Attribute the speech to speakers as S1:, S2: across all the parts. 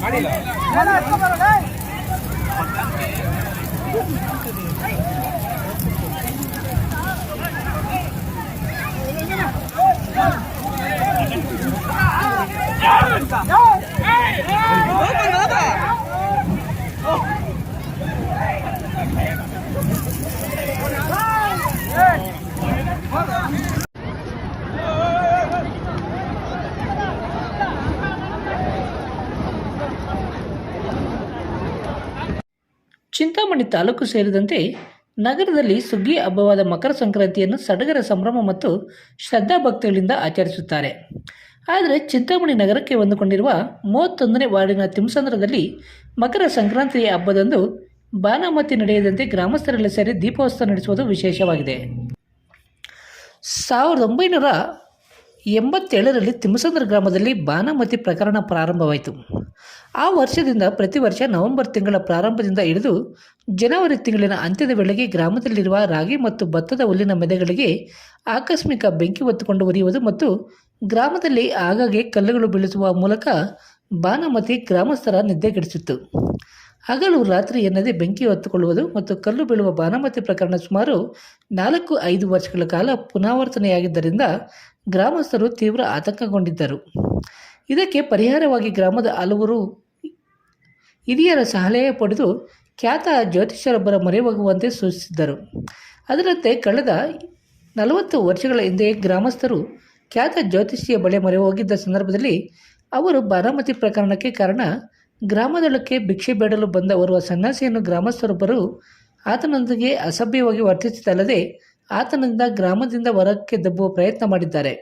S1: Hey! Hey! Chintamani taluk ಸೇರಿದಂತೆ ನಗರದಲ್ಲಿ ಸುಗ್ಗಿ ಹಬ್ಬವಾದ ಮಕರ ಸಂಕ್ರಾಂತಿಯನ್ನು ಸಡಗರ ಸಂಭ್ರಮ ಮತ್ತು ಶ್ರದ್ಧಾಭಕ್ತಿಗಳಿಂದ ಆಚರಿಸುತ್ತಾರೆ. ಆದರೆ ಚಿಂತಾಮಣಿ ನಗರಕ್ಕೆ ಹೊಂದಿಕೊಂಡಿರುವ ಮೂವತ್ತೊಂದನೇ ವಾರ್ಡಿನ ತಿಮ್ಸಂದ್ರದಲ್ಲಿ ಮಕರ ಸಂಕ್ರಾಂತಿಯ ಹಬ್ಬದಂದು ಬಾನಾಮತಿ ನಡೆಯದಂತೆ ಗ್ರಾಮಸ್ಥರೆಲ್ಲ ಸೇರಿ ದೀಪೋತ್ಸವ ನಡೆಸುವುದು ವಿಶೇಷವಾಗಿದೆ. ಸಾವಿರದ ಒಂಬೈನೂರ ಎಂಬತ್ತೇಳರಲ್ಲಿ ತಿಮ್ಮಸಂದ್ರ ಗ್ರಾಮದಲ್ಲಿ ಬಾನಮತಿ ಪ್ರಕರಣ ಪ್ರಾರಂಭವಾಯಿತು. ಆ ವರ್ಷದಿಂದ ಪ್ರತಿ ವರ್ಷ ನವೆಂಬರ್ ತಿಂಗಳ ಪ್ರಾರಂಭದಿಂದ ಹಿಡಿದು ಜನವರಿ ತಿಂಗಳಿನ ಅಂತ್ಯದ ವೇಳೆಗೆ ಗ್ರಾಮದಲ್ಲಿರುವ ರಾಗಿ ಮತ್ತು ಭತ್ತದ ಹುಲ್ಲಿನ ಮೆದೆಗಳಿಗೆ ಆಕಸ್ಮಿಕ ಬೆಂಕಿ ಹೊತ್ತುಕೊಂಡು ಉರಿಯುವುದು ಮತ್ತು ಗ್ರಾಮದಲ್ಲಿ ಆಗಾಗ್ಗೆ ಕಲ್ಲುಗಳು ಬೀಳಿಸುವ ಮೂಲಕ ಬಾನಮತಿ ಗ್ರಾಮಸ್ಥರ ನಿದ್ದೆಗೆಡಿಸಿತ್ತು ಹಗಲು ರಾತ್ರಿ ಎನ್ನದೇ ಬೆಂಕಿ ಹೊತ್ತುಕೊಳ್ಳುವುದು ಮತ್ತು ಕಲ್ಲು ಬೀಳುವ ಬಾನಮತಿ ಪ್ರಕರಣ ಸುಮಾರು ನಾಲ್ಕು ಐದು ವರ್ಷಗಳ ಕಾಲ ಪುನರಾವರ್ತನೆಯಾಗಿದ್ದರಿಂದ ಗ್ರಾಮಸ್ಥರು ತೀವ್ರ ಆತಂಕಗೊಂಡಿದ್ದರು. ಇದಕ್ಕೆ ಪರಿಹಾರವಾಗಿ ಗ್ರಾಮದ ಹಲವರು ಹಿರಿಯರ ಸಲಹೆ ಪಡೆದು ಖ್ಯಾತ ಜ್ಯೋತಿಷ್ಯರೊಬ್ಬರ ಮೊರೆ ಹೋಗುವಂತೆ ಸೂಚಿಸಿದ್ದರು. ಅದರಂತೆ ಕಳೆದ ನಲವತ್ತು ವರ್ಷಗಳ ಹಿಂದೆ ಗ್ರಾಮಸ್ಥರು ಖ್ಯಾತ ಜ್ಯೋತಿಷಿಯ ಬಳಿ ಮೊರೆ ಹೋಗಿದ್ದ ಸಂದರ್ಭದಲ್ಲಿ ಅವರು ಬಾರಾಮತಿ ಪ್ರಕರಣಕ್ಕೆ ಕಾರಣ ಗ್ರಾಮದೊಳಕ್ಕೆ ಭಿಕ್ಷೆ ಬೇಡಲು ಬಂದ ಓರ್ವ ಸನ್ಯಾಸಿಯನ್ನು ಗ್ರಾಮಸ್ಥರೊಬ್ಬರು ಆತನೊಂದಿಗೆ ಅಸಭ್ಯವಾಗಿ ವರ್ತಿಸಿದಲ್ಲದೆ ಆತನಿಂದ ಗ್ರಾಮದಿಂದ ಹೊರಕ್ಕೆ ದಬ್ಬುವ ಪ್ರಯತ್ನ ಮಾಡಿದ್ದಾರೆ.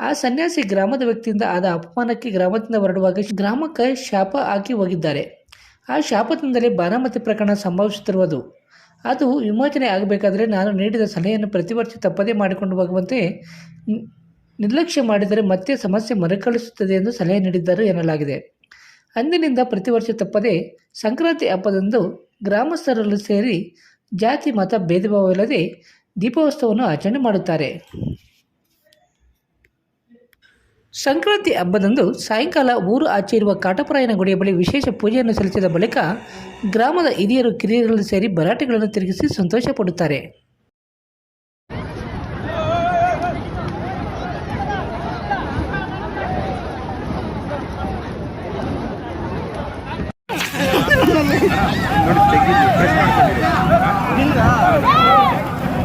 S1: ಆ ಸನ್ಯಾಸಿ ಗ್ರಾಮದ ವ್ಯಕ್ತಿಯಿಂದ ಆದ ಅಪಮಾನಕ್ಕೆ ಗ್ರಾಮದಿಂದ ಹೊರಡುವಾಗ ಗ್ರಾಮಕ್ಕೆ ಶಾಪ ಹಾಕಿ ಹೋಗಿದ್ದಾರೆ. ಆ ಶಾಪದಿಂದಲೇ ಬಾರಾಮತಿ ಪ್ರಕರಣ ಸಂಭವಿಸುತ್ತಿರುವುದು. ಅದು ವಿಮೋಚನೆ ಆಗಬೇಕಾದರೆ ನಾನು ನೀಡಿದ ಸಲಹೆಯನ್ನು ಪ್ರತಿ ವರ್ಷ ತಪ್ಪದೇ ಮಾಡಿಕೊಂಡು ಹೋಗುವಂತೆ ನಿರ್ಲಕ್ಷ್ಯ ಮಾಡಿದರೆ ಮತ್ತೆ ಸಮಸ್ಯೆ ಮರುಕಳಿಸುತ್ತದೆ ಎಂದು ಸಲಹೆ ನೀಡಿದ್ದರು ಎನ್ನಲಾಗಿದೆ. ಅಂದಿನಿಂದ ಪ್ರತಿ ವರ್ಷ ತಪ್ಪದೆ ಸಂಕ್ರಾಂತಿ ಹಬ್ಬದಂದು ಗ್ರಾಮಸ್ಥರಲ್ಲೂ ಸೇರಿ ಜಾತಿ, ಮತ ಭೇದ ಭಾವವಿಲ್ಲದೆ ದೀಪೋತ್ಸವವನ್ನು ಆಚರಣೆ ಮಾಡುತ್ತಾರೆ. ಸಂಕ್ರಾಂತಿ ಹಬ್ಬದಂದು ಸಾಯಂಕಾಲ ಊರು ಆಚೆ ಇರುವ ಕಾಟಪರಾಯನ ಗುಡಿಯ ಬಳಿ ವಿಶೇಷ ಪೂಜೆಯನ್ನು ಸಲ್ಲಿಸಿದ ಬಳಿಕ ಗ್ರಾಮದ ಹಿರಿಯರು ಕಿರಿಯರಲ್ಲಿ ಸೇರಿ ಬರಾಟೆಗಳನ್ನು ತಿರುಗಿಸಿ ಸಂತೋಷ ಪಡುತ್ತಾರೆ.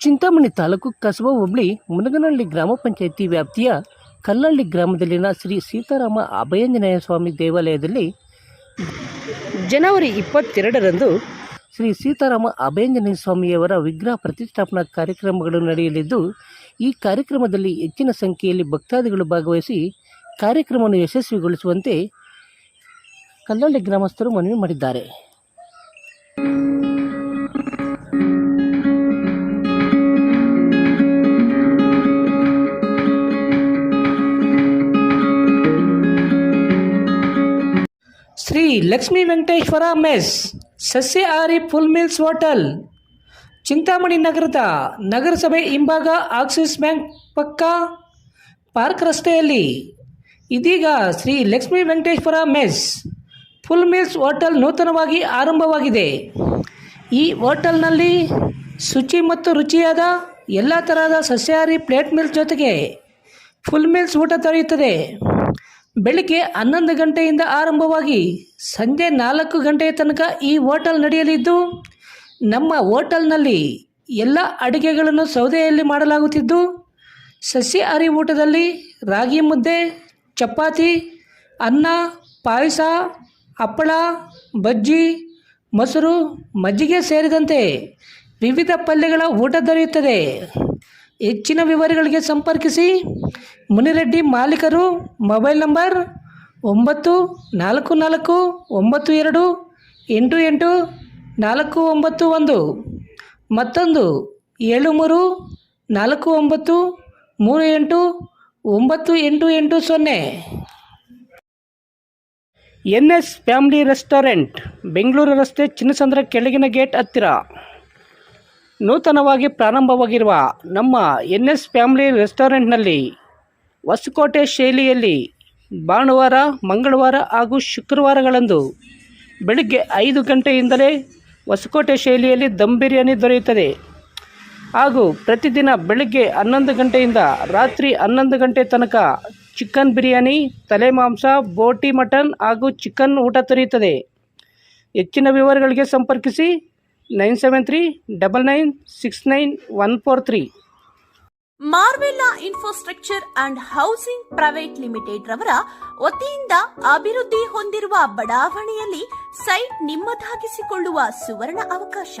S1: ಚಿಂತಾಮಣಿ ತಾಲೂಕು ಕಸಬಾ ಹೋಬಳಿ ಮುನಗನಹಳ್ಳಿ ಗ್ರಾಮ ಪಂಚಾಯಿತಿ ವ್ಯಾಪ್ತಿಯ ಕಲ್ಲಳ್ಳಿ ಗ್ರಾಮದಲ್ಲಿನ ಶ್ರೀ ಸೀತಾರಾಮ ಅಭಯಂಜನೇಯ ಸ್ವಾಮಿ ದೇವಾಲಯದಲ್ಲಿ ಜನವರಿ ಇಪ್ಪತ್ತೆರಡರಂದು ಶ್ರೀ ಸೀತಾರಾಮ ಅಭಯಂಜನೇಯ ಸ್ವಾಮಿಯವರ ವಿಗ್ರಹ ಪ್ರತಿಷ್ಠಾಪನಾ ಕಾರ್ಯಕ್ರಮಗಳು ನಡೆಯಲಿದ್ದು ಈ ಕಾರ್ಯಕ್ರಮದಲ್ಲಿ ಹೆಚ್ಚಿನ ಸಂಖ್ಯೆಯಲ್ಲಿ ಭಕ್ತಾದಿಗಳು ಭಾಗವಹಿಸಿ ಕಾರ್ಯಕ್ರಮವನ್ನು ಯಶಸ್ವಿಗೊಳಿಸುವಂತೆ ಕಲ್ಲಳ್ಳಿ ಗ್ರಾಮಸ್ಥರು ಮನವಿ ಮಾಡಿದ್ದಾರೆ. ಶ್ರೀ ಲಕ್ಷ್ಮೀ ವೆಂಕಟೇಶ್ವರ ಮೆಸ್, ಸಸ್ಯಾಹಾರಿ ಫುಲ್ ಮಿಲ್ಸ್ ಹೋಟೆಲ್, ಚಿಂತಾಮಣಿ ನಗರದ ನಗರಸಭೆ ಹಿಂಭಾಗ ಆಕ್ಸಿಸ್ ಬ್ಯಾಂಕ್ ಪಕ್ಕ ಪಾರ್ಕ್ ರಸ್ತೆಯಲ್ಲಿ. ಇದೀಗ Shri Lakshmi Venkateshwara mess full meals hotel ನೂತನವಾಗಿ ಆರಂಭವಾಗಿದೆ. ಈ ಹೋಟೆಲ್ನಲ್ಲಿ ಶುಚಿ ಮತ್ತು ರುಚಿಯಾದ ಎಲ್ಲ ತರಹದ ಸಸ್ಯಾಹಾರಿ ಪ್ಲೇಟ್ ಮಿಲ್ಸ್ ಜೊತೆಗೆ ಫುಲ್ ಮಿಲ್ಸ್ ಊಟ ದೊರೆಯುತ್ತದೆ. ಬೆಳಿಗ್ಗೆ ಹನ್ನೊಂದು ಗಂಟೆಯಿಂದ ಆರಂಭವಾಗಿ ಸಂಜೆ ನಾಲ್ಕು ಗಂಟೆಯ ತನಕ ಈ ಹೋಟೆಲ್ ನಡೆಯಲಿದ್ದು, ನಮ್ಮ ಹೋಟೆಲ್ನಲ್ಲಿ ಎಲ್ಲ ಅಡುಗೆಗಳನ್ನು ಸೌದೆಯಲ್ಲಿ ಮಾಡಲಾಗುತ್ತಿದ್ದು ಸಸ್ಯಾಹಾರಿ ಊಟದಲ್ಲಿ ರಾಗಿ ಮುದ್ದೆ, ಚಪಾತಿ, ಅನ್ನ, ಪಾಯಸ, ಹಪ್ಪಳ, ಬಜ್ಜಿ, ಮೊಸರು, ಮಜ್ಜಿಗೆ ಸೇರಿದಂತೆ ವಿವಿಧ ಪಲ್ಯಗಳ ಊಟ ದೊರೆಯುತ್ತದೆ. ಹೆಚ್ಚಿನ ವಿವರಗಳಿಗೆ ಸಂಪರ್ಕಿಸಿ. ಮುನಿರೆಡ್ಡಿ ಮಾಲೀಕರು, ಮೊಬೈಲ್ ನಂಬರ್ ಒಂಬತ್ತು ನಾಲ್ಕು ನಾಲ್ಕು ಒಂಬತ್ತು ಎರಡು ಎಂಟು ಎಂಟು ನಾಲ್ಕು ಒಂಬತ್ತು ಒಂದು. ಮತ್ತೊಂದು ಏಳು ಮೂರು ನಾಲ್ಕು ಒಂಬತ್ತು ಮೂರು ಎಂಟು ಒಂಬತ್ತು ಎಂಟು ಎಂಟು ಸೊನ್ನೆ. N S family restaurant, Bengaluru ರಸ್ತೆ ಚಿನ್ನಸಂದ್ರ ಕೆಳಗಿನ ಗೇಟ್ ಹತ್ತಿರ. ನೂತನವಾಗಿ ಪ್ರಾರಂಭವಾಗಿರುವ ನಮ್ಮ ಎನ್ ಎಸ್ ಫ್ಯಾಮಿಲಿ ರೆಸ್ಟೋರೆಂಟ್ನಲ್ಲಿ ಹೊಸಕೋಟೆ ಶೈಲಿಯಲ್ಲಿ ಭಾನುವಾರ, ಮಂಗಳವಾರ ಹಾಗೂ ಶುಕ್ರವಾರಗಳಂದು ಬೆಳಿಗ್ಗೆ ಐದು ಗಂಟೆಯಿಂದಲೇ ಹೊಸಕೋಟೆ ಶೈಲಿಯಲ್ಲಿ ದಮ್ ಬಿರಿಯಾನಿ ದೊರೆಯುತ್ತದೆ. ಹಾಗೂ ಪ್ರತಿದಿನ ಬೆಳಗ್ಗೆ ಹನ್ನೊಂದು ಗಂಟೆಯಿಂದ ರಾತ್ರಿ ಹನ್ನೊಂದು ಗಂಟೆ ತನಕ ಚಿಕನ್ ಬಿರಿಯಾನಿ, ತಲೆ ಮಾಂಸ, ಬೋಟಿ ಮಟನ್ ಹಾಗೂ ಚಿಕನ್ ಊಟ ದೊರೆಯುತ್ತದೆ. ಹೆಚ್ಚಿನ ವಿವರಗಳಿಗೆ ಸಂಪರ್ಕಿಸಿ. Nine seven three double nine six nine one four three.
S2: Marvella infrastructure and housing private limited ರವರ ವತಿಯಿಂದ ಅಭಿವೃದ್ಧಿ ಹೊಂದಿರುವ ಬಡಾವಣೆಯಲ್ಲಿ ಸೈಟ್ ನಿಮ್ಮದಾಗಿಸಿಕೊಳ್ಳುವ ಸುವರ್ಣ ಅವಕಾಶ.